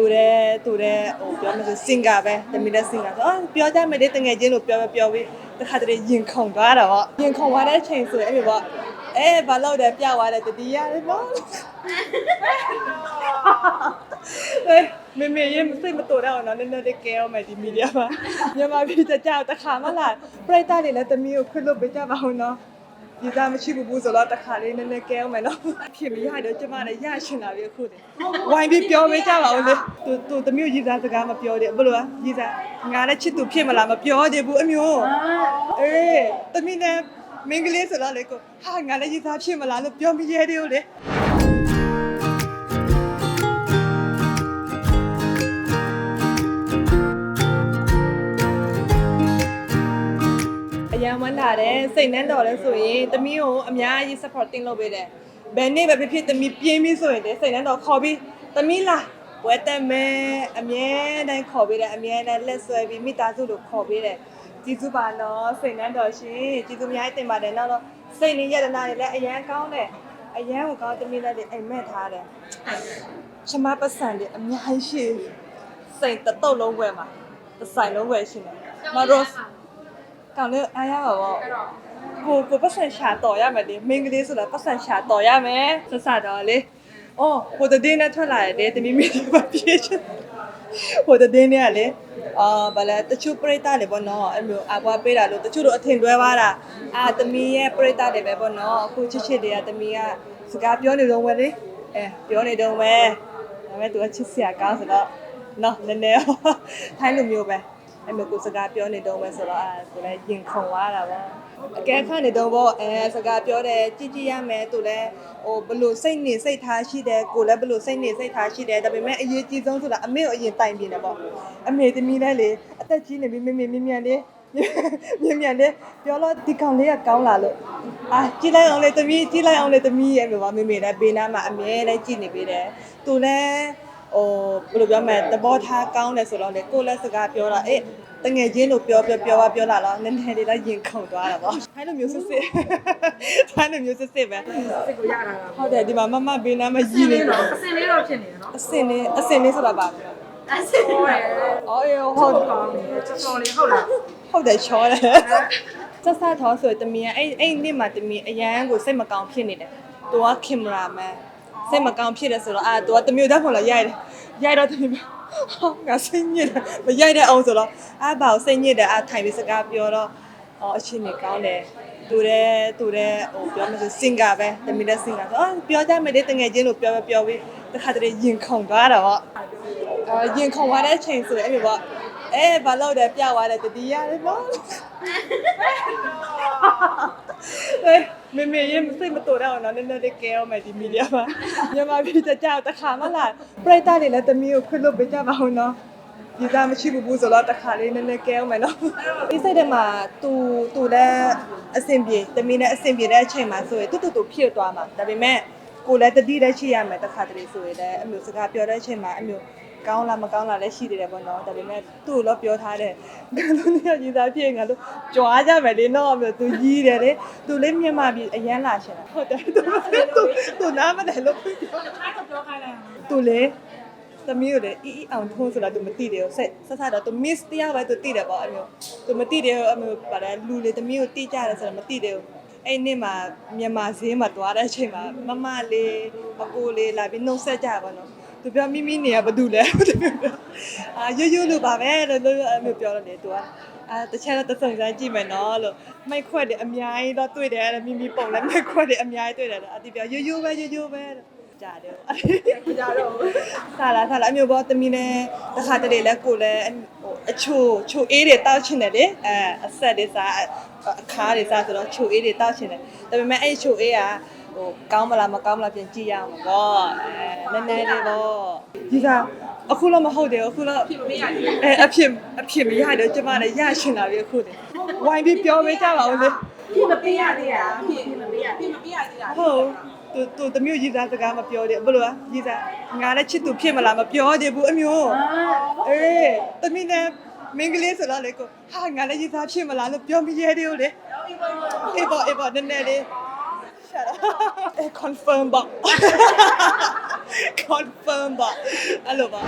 တူတယ်တူတယ်ဟိုပြောမှဆိုစင်ကာပဲတမီလည်းစင်ကာဆိုအော်ပြောကြမယ်လေတငယ်ချင်းလို့ပြောပဲပြောပြီးတခါတည်းရင်ခုန်သွားတာပေါ့ရင်ခုန်သွားတဲ့အချိန်ဆိုရင်အဲ့လိုပေါ့အဲဘာလို့လဲပြသွားတယ်တတိယလေပေါ့အဲမေမေရင်စိတ်မတော်တော့နော်နည်းနည်းလေးကဲအောင်မယ်ဒီမီဒီယာမှာမြန်မာပြည်ကြကြတခါမှလာပြိတ္တာတွေလည်းတမီကိုခွင့်လို့ပေးကြပါဦးနော် ဒီသားမရှိဘူးဘူးဆိုတော့တစ်ခါလေးနည်းနည်းကဲအောင်မယ်နော်ဖြစ်မရတော့ကျမလည်းရရှင်လာပြီအခုတည်းဝိုင်းပြီးပြောပေးကြပါဦးလေသူသူတမျိုးရည်သားစကားမပြောသေးဘူးဘယ်လိုလဲရည်သားငါလည်းချစ်သူဖြစ်မလားမပြောသေးဘူးအမျိုးအေးတမီးနဲ့မင်္ဂလေးဆိုတော့လေကိုဟာငါလည်းရည်သားဖြစ်မလားလို့ပြောမရဲသေးဘူးလေ မ်းလာတယ်စိတ်နှမ်းတော်လဲဆိုရင်တမီးကိုအများကြီး supporting လုပ်ပေးတယ်ဘယ်နေ့ပဲဖြစ်ဖြစ်တမီးပြင်းပြီးဆိုရင်လေစိတ်နှမ်းတော်ခေါ်ပြီးတမီးလားဝဲတက်မယ်အမြဲတမ်းခေါ်ပေးတယ်အမြဲတမ်းလက်ဆွဲပြီးမိသားစုလို့ခေါ်ပေးတယ်ကျေးဇူးပါနော်စိတ်နှမ်းတော်ရှင်ကျေးဇူးအများကြီးတင်ပါတယ်နောက်တော့စိတ်နဲ့ယတနာတွေလည်းအရန်ကောင်းတယ်အရန်ကိုကောင်းတမီးလည်းအိမ်မက်ထားတယ်ချမပတ်စံတွေအများကြီးရှိစိတ်တစ်တုပ်လုံးဝယ်မှာတစ်ဆိုင်လုံးဝယ်ရှင်တယ်မရော့ ကောင်းလေအားရပါဘောကိုကိုပတ်စံရှာတော်ရမယ်လေမင်္ဂလေးဆိုတာပတ်စံရှာတော်ရမယ်ဆက်စတော့လေအော်ဟိုတည်နဲ့ထွက်လာတယ်လေတမီမီမပြေချင်ဟိုတည်နဲ့ကလေအာဗလာတချို့ပရိသတ်တွေပေါ့နော်အဲ့လိုအပွားပေးတာလို့တချို့တို့အထင်တွဲသွားတာအာတမီရဲ့ပရိသတ်တွေပဲပေါ့နော်အခုချစ်ချစ်တွေကတမီကစကားပြောနေတော့ဝဲလေအဲပြောနေတော့ဝဲဒါပေမဲ့သူကချစ်စရာကောင်းဆိုတော့နော်နည်းနည်းထိုင်းလိုမျိုးပဲ အဲ့လိုကိုစကားပြောနေတော့ပဲဆိုတော့အဲကိုလည်းရင်ခုန်သွားတာပေါ့အကဲခန့်နေတော့ပေါ့အဲစကားပြောတယ်ကြည့်ကြည့်ရမယ်သူလည်းဟိုဘလို့စိတ်နေစိတ်ထားရှိတယ်ကိုလည်းဘလို့စိတ်နေစိတ်ထားရှိတယ်ဒါပေမဲ့အရေးကြီးဆုံးဆိုတာအမေကိုအရင်တိုင်ပြနေပေါ့အမေသမီးလည်းလေအသက်ကြီးနေပြီမေမေမြင်မြန်လေးမြင်မြန်လေးပြောလို့ဒီကောင်လေးကကောင်းလာလို့အာကြည့်လိုက်အောင်လေသမီးကြည့်လိုက်အောင်လေသမီးရဲ့ပြောပါမေမေလည်းဘေးနားမှာအမြဲတမ်းကြည့်နေပေးတယ်သူလည်း ဟိုဘယ်လိုပြောမလဲသဘောထားကောင်းတယ်ဆိုတော့လေကိုယ်လည်းစကားပြောတာအေးတငယ်ချင်းလို့ပြောပြောပြောပါပြောလာတော့နည်းနည်းလေးတော့ရင်ခုန်သွားတာပေါ့ထိုင်းလိုမျိုးစစ်စစ်ထိုင်းလိုမျိုးစစ်စစ်ပဲစိတ်ကိုရတာကဟုတ်တယ်ဒီမှာမမဘေးနားမှာရည်နေတော့အစင်လေးတော့ဖြစ်နေတယ်နော်အစင်လေးအစင်လေးဆိုတာပါအစင်ဟုတ်တယ်အော်အေးဟုတ်ကောင်းတယ်ချောချောလေးဟုတ်လားဟုတ်တယ်ချောတယ်ဆက်ဆက်ထောဆိုတမီးအဲ့အဲ့နေ့မှာတမီးအရန်ကိုစိတ်မကောင်းဖြစ်နေတယ်သူကကင်မရာမန် စိတ်မကောင်းဖြစ်တယ်ဆိုတော့အာသူကတမျိုးတက်ဖို့လာရိုက်တယ်ရိုက်တော့တမီးဟောငါစိတ်ညစ်တယ်မရိုက်တဲ့အောင်ဆိုတော့အာဘာကိုစိတ်ညစ်တယ်အာထိုင်ပြီးစကားပြောတော့အော်အချင်းကြီးကောင်းတယ်တူတယ်တူတယ်ဟိုပြောမှဆိုစင်ကာပဲတမီးလည်းစင်ကာဆိုအော်ပြောကြမယ်လေတငယ်ချင်းလို့ပြောပဲပြောပြီးတခါတည်းရင်ခုန်သွားတာပေါ့အာရင်ခုန်သွားတဲ့အချိန်ဆိုရင်အဲ့လိုပေါ့အဲဘာလို့လဲပြသွားတယ်တတိယလေပေါ့အဲ မေမေရင်စိတ်မတော်တော့နော်နည်းနည်းလေးကဲအောင်မယ်ဒီမီဒီယာမှာမြန်မာပြည်ကြကြတခါမှလာပြိတ္တာတွေလည်းတမီးကိုခွင့်လို့ပေးကြပါဦးနော်ဒီသားမရှိဘူးဘူးဆိုတော့တခါလေးနည်းနည်းကဲအောင်မယ်နော်ဒီစိတ်ထဲမှာသူသူလည်းအဆင်ပြေတမီးလည်းအဆင်ပြေတဲ့အချိန်မှာဆိုရင်တူတူတူဖြစ်သွားမှာဒါပေမဲ့ကိုလည်းတတိလည်းရှိရမယ်တခါတလေဆိုရင်လည်းအမျိုးစကားပြောတဲ့အချိန်မှာအမျိုး ကောင်းလားမကောင်းလားလည်းရှိသေးတယ်ပေါ့နော်ဒါပေမဲ့သူ့ကိုတော့ပြောထားတယ်ငါတို့နှစ်ယောက်ညီသားဖြစ်ရင်ငါတို့ကြွားကြမယ်လေနော်ပြောသူကြီးတယ်လေသူလေးမြန်မာပြည်အရန်လာရှင်တာဟုတ်တယ်သူသူသူနားမတယ်လို့ပြောထားတော့ပြောခိုင်းလိုက်သူလေသမီးကိုလည်းအီအီအောင်ထုံးဆိုတာသူမသိတယ်ကိုဆက်ဆက်ဆက်တော့သူ miss တရားပဲသူသိတယ်ပေါ့အဲ့လိုသူမသိတယ်ကိုအဲ့လိုပါလဲလူလေသမီးကိုတိကျတယ်ဆိုတာမသိတယ်ကိုအဲ့နေ့မှာမြန်မာဈေးမှာတွားတဲ့အချိန်မှာမမလေးအကိုလေးလာပြီးနှုတ်ဆက်ကြပါတော့ သူပြောမိမိနေရဘာတူလဲသူပြောအာရွရွလို့ပါပဲလို့လို့အမျိုးပြောတော့လေသူကအာတခြားတော့တဆုံစမ်းကြည့်မယ်နော်လို့မိုက်ခွက်တယ်အများကြီးတော့တွေ့တယ်မိမိပုံလည်းမိုက်ခွက်တယ်အများကြီးတွေ့တယ်အတီပြောရွရွပဲရွရွပဲကြတယ်ကြတော့ဆာလာဆာလာအမျိုးပေါ်တမီနဲ့တခါတလေလဲကိုလဲဟိုအချိုချိုအေးတွေတောက်ချင်တယ်လေအဲအဆက်တွေစားအခါတွေစားဆိုတော့ချိုအေးတွေတောက်ချင်တယ်ဒါပေမဲ့အဲ့ချိုအေးက ဟိုကောင်းမလားမကောင်းမလားပြန်ကြည့်ရအောင်ပေါ့အဲနည်းနည်းလေးပေါ့ဒီကအခုတော့မဟုတ်တယ်အခုတော့ဖြစ်မရဘူးအဲအဖြစ်အဖြစ်မရတယ်ကျမလည်းရရှင်လာပြီအခုတည်းဝိုင်းပြီးပြောပေးကြပါဦးလေဖြစ်မပေးရသေးတာဖြစ်မပေးရဖြစ်မပေးရသေးတာဟုတ်သူသူတမျိုးရည်သားစကားမပြောသေးဘူးဘယ်လိုလဲရည်သားငါလည်းချစ်သူဖြစ်မလားမပြောသေးဘူးအမျိုးအေးတမီးနဲ့မင်္ဂလေးဆိုတော့လေကိုဟာငါလည်းရည်သားဖြစ်မလားလို့ပြောမိရဲတယ်လေအေးပေါ့အေးပေါ့နည်းနည်းလေးရှာတော့အေး confirm ပါ confirm ပါအဲ့လိုပါ